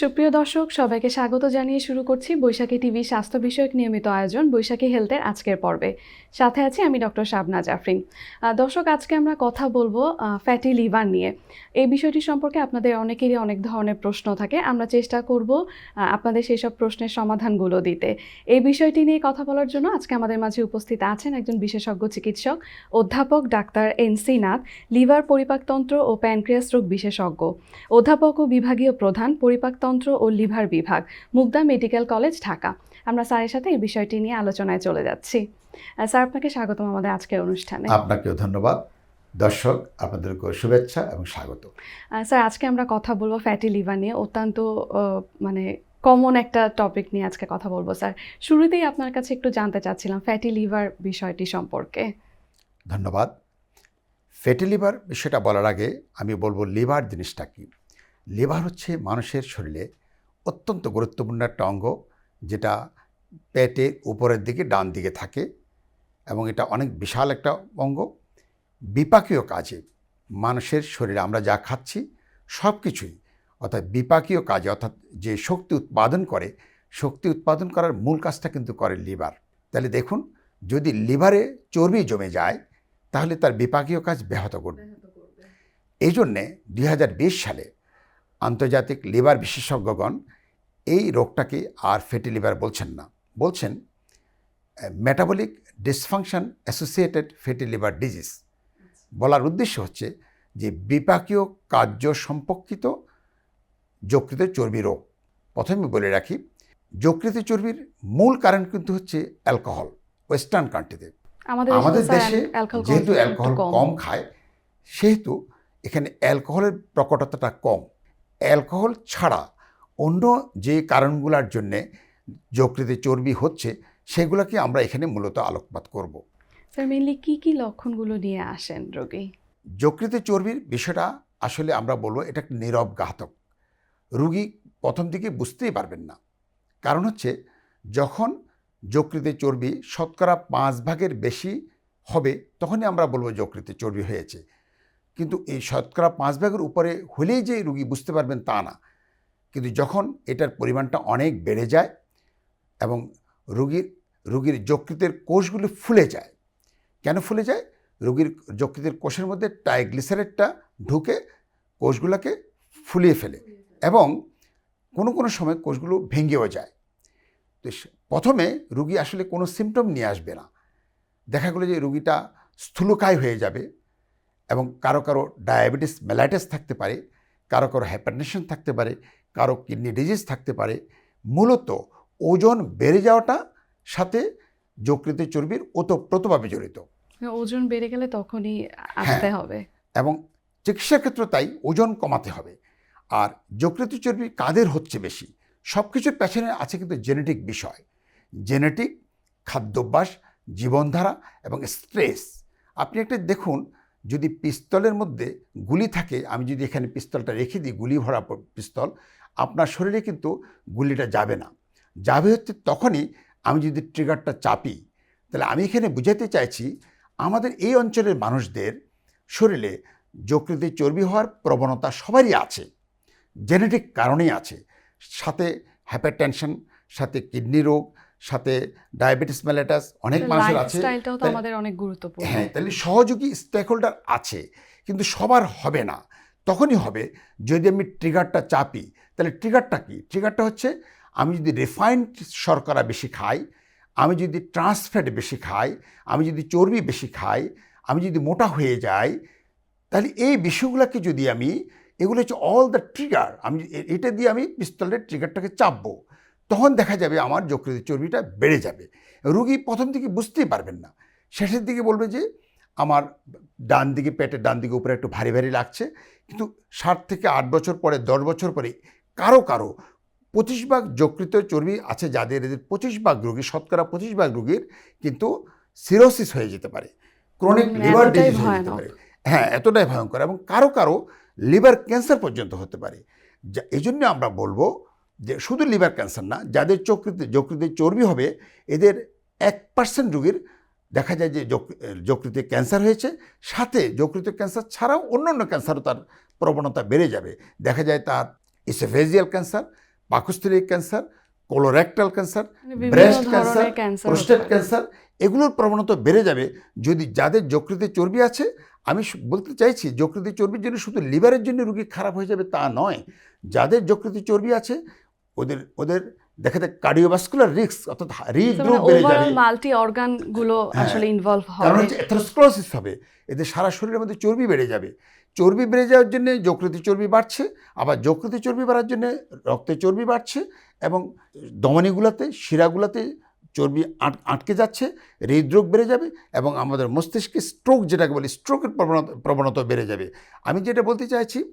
সুপ্রিয় দর্শক, সবাইকে স্বাগত জানিয়ে শুরু করছি বৈশাখী টিভি স্বাস্থ্য বিষয়ক নিয়মিত আয়োজন বৈশাখী হেলথের আজকের পর্বে। সাথে আছি আমি ডক্টর শাবনা জাফরিন। দর্শক, আজকে আমরা কথা বলব ফ্যাটি লিভার নিয়ে। এই বিষয়টি সম্পর্কে আপনাদের অনেকেরই অনেক ধরনের প্রশ্ন থাকে। আমরা চেষ্টা করব আপনাদের সেই সব প্রশ্নের সমাধানগুলো দিতে। এই বিষয়টি নিয়ে কথা বলার জন্য আজকে আমাদের মাঝে উপস্থিত আছেন একজন বিশেষজ্ঞ চিকিৎসক, অধ্যাপক doctor N C Nath, liver পরিপাকতন্ত্র ও প্যানক্রিয়াস রোগ বিশেষজ্ঞ। অধ্যাপক ও বিভাগীয় প্রধান, পরিপাকতন্ত্র ও লিভার বিভাগ মুগদা মেডিকেল কলেজ ঢাকা। আমরা স্যারের সাথে এই বিষয়টি নিয়ে আলোচনায় চলে যাচ্ছি। স্যার আপনাকে স্বাগতম আমাদের আজকের অনুষ্ঠানে। আপনাকেও ধন্যবাদ। দর্শক আপনাদেরকে শুভেচ্ছা এবং স্বাগত। স্যার আজকে আমরা কথা বলব ফ্যাটি লিভার নিয়ে অত্যন্ত মানে কমন একটা টপিক নিয়ে আজকে কথা বলব স্যার। শুরুতেই আপনার কাছে একটু জানতে চাচ্ছিলাম ফ্যাটি লিভার বিষয়টি সম্পর্কে। ধন্যবাদ। ফ্যাটি লিভার বিষয়টা বলার আগে আমি বলব লিভার জিনিসটা কি? লিভার হচ্ছে মানুষের শরীরে অত্যন্ত গুরুত্বপূর্ণ একটা অঙ্গ যেটা পেটের উপরের দিকে ডান দিকে থাকে এবং এটা অনেক বিশাল একটা অঙ্গ। বিপাকীয় কাজে মানুষের শরীরে আমরা যা খাচ্ছি সব কিছুই অর্থাৎ বিপাকীয় কাজে অর্থাৎ যে শক্তি উৎপাদন করে শক্তি উৎপাদন করার মূল কাজটা কিন্তু করে লিভার। তাহলে দেখুন যদি লিভারে চর্বি জমে যায় তাহলে তার বিপাকীয় কাজ ব্যাহত করবে। এই জন্যে দুই হাজার বিশ সালে আন্তর্জাতিক লিভার বিশেষজ্ঞগণ এই রোগটাকে আর ফ্যাটি লিভার বলছেন না। বলছেন metabolic dysfunction associated fatty liver disease বলার উদ্দেশ্য হচ্ছে যে বিপাকীয় কার্য সম্পর্কিত যকৃত চর্বি রোগ। প্রথমে বলে রাখি যকৃত চর্বির মূল কারণ কিন্তু হচ্ছে অ্যালকোহল ওয়েস্টার্ন কান্ট্রিতে। আমাদের আমাদের দেশে যেহেতু অ্যালকোহল কম খায় সেহেতু এখানে অ্যালকোহলের প্রকটতাটা কম। অ্যালকোহল ছাড়া অন্য যে কারণগুলোর জন্যে যকৃতে চর্বি হচ্ছে সেগুলোকে আমরা এখানে মূলত আলোকপাত করব। স্যার মেনলি কি কি লক্ষণগুলো নিয়ে আসেন রোগী? যকৃতে চর্বির বিষয়টা আসলে আমরা বলব এটা একটা নীরব ঘাতক। রুগী প্রথম দিকে বুঝতেই পারবেন না। কারণ হচ্ছে যখন যকৃতে চর্বি শতকরা পাঁচ ভাগের বেশি হবে তখনই আমরা বলব যকৃতে চর্বি হয়েছে। কিন্তু এই শতকরা পাঁচ ভাগের উপরে হলেই যে রুগী বুঝতে পারবেন তা না। কিন্তু যখন এটার পরিমাণটা অনেক বেড়ে যায় এবং রুগীর রুগীর যকৃতের কোষগুলি ফুলে যায় কেন ফুলে যায়? রুগীর যকৃতের কোষের মধ্যে টাইগ্লিসারেটটা ঢুকে কোষগুলোকে ফুলিয়ে ফেলে এবং কোনো কোনো সময় কোষগুলো ভেঙেও যায়। তো প্রথমে রুগী আসলে কোনো সিমটম নিয়ে আসবে না। দেখা গেলো যে রুগীটা স্থূলকায় হয়ে যাবে। এবং কারও কারও ডায়াবেটিস মেলাইটাস থাকতে পারে কারও কারও হ্যাপারনেশন থাকতে পারে কারও কিডনি ডিজিজ থাকতে পারে। মূলত ওজন বেড়ে যাওয়াটা সাথে যকৃতের চর্বির ওতপ্রোতভাবে জড়িত। ওজন বেড়ে গেলে তখনই আসতে হ্যাঁ। হবে। এবং চিকিৎসার ক্ষেত্রে তাই ওজন কমাতে হবে। আর যকৃত চর্বি কাদের হচ্ছে বেশি? সব কিছুর পেছনে আছে কিন্তু জেনেটিক বিষয়। জেনেটিক খাদ্যাভ্যাস জীবনধারা এবং স্ট্রেস। আপনি একটা দেখুন যদি পিস্তলের মধ্যে গুলি থাকে, আমি যদি এখানে পিস্তলটা রেখে দিই, গুলি ভরা পিস্তল, আপনার শরীরে কিন্তু গুলিটা যাবে না। যাবে হচ্ছে তখনই আমি যদি ট্রিগারটা চাপি, তাহলে আমি এখানে বুঝাতে চাইছি, আমাদের এই অঞ্চলের মানুষদের শরীরে যকৃতে চর্বি হওয়ার প্রবণতা সবারই আছে জেনেটিক কারণেই আছে। সাথে হাইপারটেনশন সাথে কিডনি রোগ সাথে ডায়াবেটিস মেলাটাস অনেক মানুষের আছে। আমাদের অনেক গুরুত্বপূর্ণ। হ্যাঁ তাহলে সহযোগী স্টেক হোল্ডার আছে কিন্তু সবার হবে না। তখনই হবে যদি আমি ট্রিগারটা চাপি। তাহলে ট্রিগারটা কি? ট্রিগারটা হচ্ছে আমি যদি রিফাইন্ড শর্করা বেশি খাই আমি যদি ট্রান্সফ্যাট বেশি খাই আমি যদি চর্বি বেশি খাই আমি যদি মোটা হয়ে যাই তাহলে এই বিষয়গুলোকে যদি আমি এগুলো হচ্ছে অল দ্য ট্রিগার আমি এটা দিয়ে আমি পিস্তলের ট্রিগারটাকে চাপবো। তখন দেখা যাবে আমার যকৃতের চর্বিটা বেড়ে যাবে। রুগী প্রথম দিকে বুঝতেই পারবেন না। শেষের দিকে বলবে যে আমার ডান দিকে পেটের ডান দিকে উপরে একটু ভারী ভারী লাগছে। কিন্তু ষাট থেকে আট বছর পরে দশ বছর পরে কারও কারও পঁচিশ ভাগ যকৃত চর্বি আছে যাদের এদের পঁচিশ ভাগ রোগী শতকরা পঁচিশ ভাগ রোগীর কিন্তু সিরোসিস হয়ে যেতে পারে। ক্রনিক লিভার ডিজিজ হয়ে যেতে পারে। হ্যাঁ এতটাই ভয়ঙ্কর এবং কারও কারও লিভার ক্যান্সার পর্যন্ত হতে পারে। যা এই জন্য আমরা বলব যে শুধু লিভার ক্যান্সার না যাদের চকৃতে যকৃতে চর্বি হবে এদের এক পার্সেন্ট রোগীর দেখা যায় যে যক- যকৃতে ক্যান্সার হয়েছে সাথে যকৃত ক্যান্সার ছাড়াও অন্য অন্য ক্যান্সারও তার প্রবণতা বেড়ে যাবে। দেখা যায় তার ইসোফেজিয়াল ক্যান্সার পাকস্থলীর ক্যান্সার কোলোরেক্টাল ক্যান্সার মানে breast cancer cancer prostate cancer এগুলোর প্রবণতা বেড়ে যাবে। যদি যাদের যকৃতে চর্বি আছে আমি বলতে চাইছি যকৃতে চর্বির জন্য শুধু লিভারের জন্য রুগী খারাপ হয়ে যাবে তা নয়। যাদের যকৃতে চর্বি আছে ওদের ওদের দেখা যায় কার্ডিওভাস্কুলার রিস্ক অর্থাৎ হৃদরোগ মানে বেড়ে যাবে মাল্টি অর্গানগুলো হ্যাঁ, আসলে ইনভলভ হবে। কারণ হচ্ছে এথেরোস্ক্লেরোসিস হবে। এদের সারা শরীরের মধ্যে চর্বি বেড়ে যাবে। চর্বি বেড়ে যাওয়ার জন্য যকৃতি চর্বি বাড়ছে আবার যকৃতি চর্বি বাড়ার জন্য রক্তে চর্বি বাড়ছে এবং দমনিগুলোতে শিরাগুলোতে চর্বি আট- আটকে যাচ্ছে হৃদরোগ বেড়ে যাবে এবং আমাদের মস্তিষ্কে স্ট্রোক যেটাকে বলি স্ট্রোকের প্রবণতা প্রবণতা বেড়ে যাবে। আমি যেটা বলতে চাইছি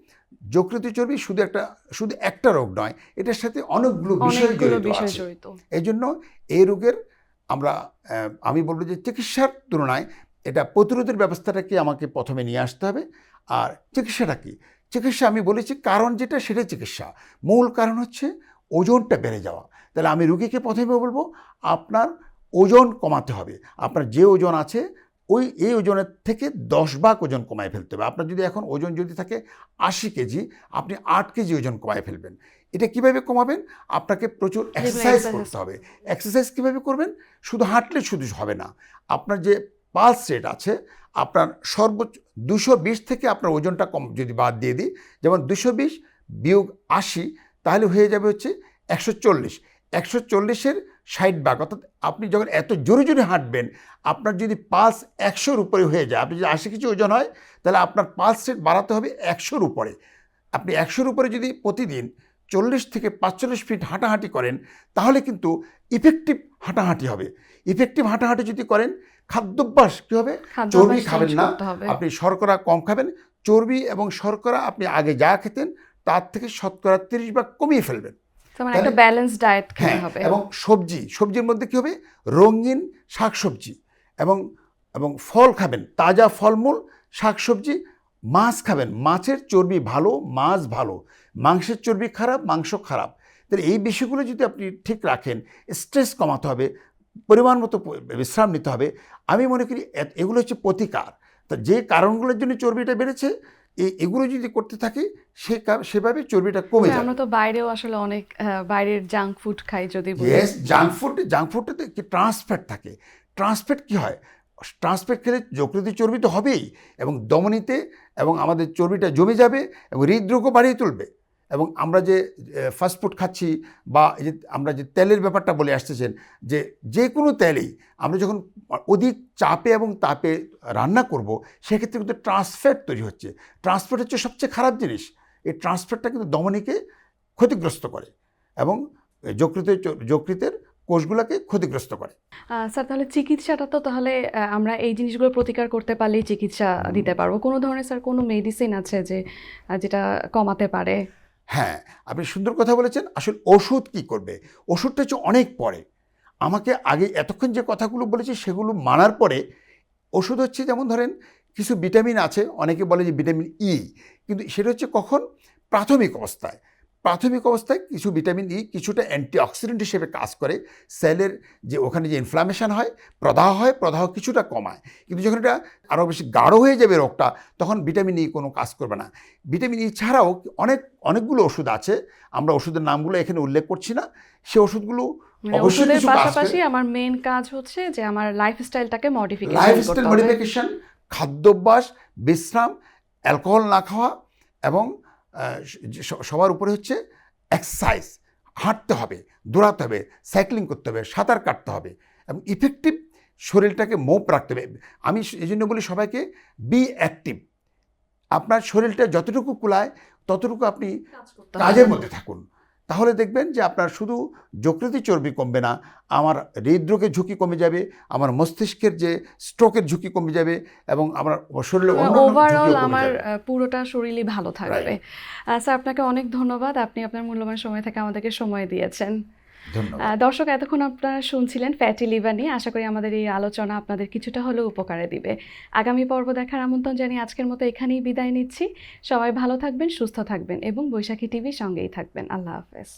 যকৃতি চর্বি শুধু একটা শুধু একটা রোগ নয় এটার সাথে অনেকগুলো বিষয় জড়িত এই জন্য এই রোগের আমরা আমি বলব যে চিকিৎসার তুলনায় এটা প্রতিরোধের ব্যবস্থাটাকে আমাকে প্রথমে নিয়ে আসতে হবে। আর চিকিৎসাটা কি? চিকিৎসা আমি বলেছি কারণ যেটা সেটাই চিকিৎসা। মূল কারণ হচ্ছে ওজনটা বেড়ে যাওয়া। তাহলে আমি রুগীকে প্রথমে বলব আপনার ওজন কমাতে হবে। আপনার যে ওজন আছে ওই এই ওজনের থেকে দশ ভাগ ওজন কমায় ফেলতে হবে। আপনার যদি এখন ওজন যদি থাকে আশি কেজি আপনি আট কেজি ওজন কমায় ফেলবেন। এটা কীভাবে কমাবেন? আপনাকে প্রচুর এক্সারসাইজ করতে হবে। এক্সারসাইজ কীভাবে করবেন? শুধু হাঁটলে শুধু হবে না। আপনার যে পালস রেট আছে আপনার সর্বোচ্চ দুশো বিশ থেকে আপনার ওজনটা কম যদি বাদ দিয়ে দিই যেমন দুশো বিশ বিয়োগ আশি তাহলে হয়ে যাবে হচ্ছে একশো চল্লিশ। একশো চল্লিশের ষাট ভাগ অর্থাৎ আপনি যখন এত জোরে জোরে হাঁটবেন আপনার যদি পালস একশোর উপরে হয়ে যায় আপনি যদি আশি কিছু ওজন হয় তাহলে আপনার পালস রেট বাড়াতে হবে একশোর উপরে। আপনি একশোর উপরে যদি প্রতিদিন চল্লিশ থেকে পাঁচচল্লিশ ফিট হাঁটাহাঁটি করেন তাহলে কিন্তু ইফেক্টিভ হাঁটাহাঁটি হবে। ইফেক্টিভ হাঁটাহাঁটি যদি করেন খাদ্যাভ্যাস কী হবে? চর্বি খাবেন না। আপনি শর্করা কম খাবেন চর্বি এবং শর্করা আপনি আগে যা খেতেন তার থেকে শতকরা তিরিশ ভাগ কমিয়ে ফেলবেন। তার মানে একটা ব্যালেন্স ডায়েট খেতে হবে। এবং সবজি সবজির মধ্যে কী হবে? রঙিন শাকসবজি এবং এবং ফল খাবেন তাজা ফলমূল শাকসবজি মাছ খাবেন। মাছের চর্বি ভালো মাছ ভালো। মাংসের চর্বি খারাপ মাংস খারাপ। তাহলে এই বিষয়গুলো যদি আপনি ঠিক রাখেন স্ট্রেস কমাতে হবে পরিমাণ মতো বিশ্রাম নিতে হবে। আমি মনে করি এগুলো হচ্ছে প্রতিকার। তা যে কারণগুলোর জন্য চর্বিটা বেড়েছে এগুলো যদি করতে থাকি সে সেভাবে চর্বিটা কমে যায় আমরা তো বাইরেও আসলে অনেক বাইরের জাঙ্ক ফুড খাই যদি বলি। ইয়েস জাঙ্ক ফুড জাঙ্ক ফুডটাতে কি ট্রান্সফ্যাট থাকে। ট্রান্সফ্যাট কি হয়? ট্রান্সফ্যাট খেলে যকৃতি চর্বি তো হবেই এবং দমনিতে এবং আমাদের চর্বিটা জমে যাবে এবং হৃদরোগও বাড়িয়ে তুলবে। এবং আমরা যে ফাস্টফুড খাচ্ছি বা যে আমরা যে তেলের ব্যাপারটা বলে আসতেছেন যে যে কোনো তেলেই আমরা যখন অধিক চাপে এবং তাপে রান্না করব সেক্ষেত্রে কিন্তু ট্রান্সফ্যাট তৈরি হচ্ছে। ট্রান্সফ্যাট হচ্ছে সবচেয়ে খারাপ জিনিস। এই ট্রান্সফ্যাটটা কিন্তু দমনিকে ক্ষতিগ্রস্ত করে এবং যকৃতের যকৃতের কোষগুলোকে ক্ষতিগ্রস্ত করে। স্যার তাহলে চিকিৎসাটা তো তাহলে আমরা এই জিনিসগুলো প্রতিকার করতে পারলেই চিকিৎসা দিতে পারব। কোনো ধরনের স্যার কোনো মেডিসিন আছে যে যেটা কমাতে পারে? হ্যাঁ আপনি সুন্দর কথা বলেছেন। আসলে ওষুধ কি করবে? ওষুধটা হচ্ছে অনেক পরে। আমাকে আগে এতক্ষণ যে কথাগুলো বলেছি সেগুলো মানার পরে ওষুধ হচ্ছে যেমন ধরেন কিছু ভিটামিন আছে, অনেকে বলে যে ভিটামিন ই কিন্তু সেটা হচ্ছে কখন? প্রাথমিক অবস্থায়। প্রাথমিক অবস্থায় কিছু ভিটামিন ই কিছুটা অ্যান্টিঅক্সিডেন্ট হিসেবে কাজ করে। সেলের যে ওখানে যে ইনফ্লামেশন হয় প্রদাহ হয় প্রদাহ কিছুটা কমায়। কিন্তু যখন এটা আরও বেশি গাঢ় হয়ে যাবে রোগটা তখন ভিটামিন ই কোনো কাজ করবে না। ভিটামিন ই ছাড়াও অনেক অনেকগুলো ওষুধ আছে। আমরা ওষুধের নামগুলো এখানে উল্লেখ করছি না। সে ওষুধগুলো মানে অবশ্যই ওষুধের। পাশাপাশি আমার মেন কাজ হচ্ছে যে আমার লাইফস্টাইলটাকে মডিফিকেশন লাইফস্টাইল মডিফিকেশন খাদ্যাভ্যাস বিশ্রাম অ্যালকোহল না খাওয়া এবং সবার উপরে হচ্ছে এক্সারসাইজ হাঁটতে হবে দৌড়াতে হবে সাইক্লিং করতে হবে সাঁতার কাটতে হবে এবং ইফেক্টিভ শরীরটাকে মোপ রাখতে হবে। আমি এই জন্য বলি সবাইকে বি অ্যাক্টিভ আপনার শরীরটা যতটুকু কুলায় ততটুকু আপনি। কাজের মধ্যে থাকুন। তাহলে দেখবেন যে আপনার শুধু যকৃতি চর্বি কমবে না আমার হৃদরোগের ঝুঁকি কমে যাবে আমার মস্তিষ্কের যে স্ট্রোকের ঝুঁকি কমে যাবে এবং আমার শরীরে ওভারঅল আমার পুরোটা শরীরই ভালো থাকবে। স্যার আপনাকে অনেক ধন্যবাদ। আপনি আপনার মূল্যবান সময় থেকে আমাদেরকে সময় দিয়েছেন। দর্শক, এতক্ষণ আপনারা শুনছিলেন ফ্যাটি লিভার নিয়ে। আশা করি আমাদের এই আলোচনা আপনাদের কিছুটা হলেও উপকারে দিবে। আগামী পর্ব দেখার আমন্ত্রণ জানিয়ে আজকের মতো এখানেই বিদায় নিচ্ছি। সবাই ভালো থাকবেন, সুস্থ থাকবেন এবং বৈশাখী টিভির সঙ্গেই থাকবেন। আল্লাহ হাফেজ।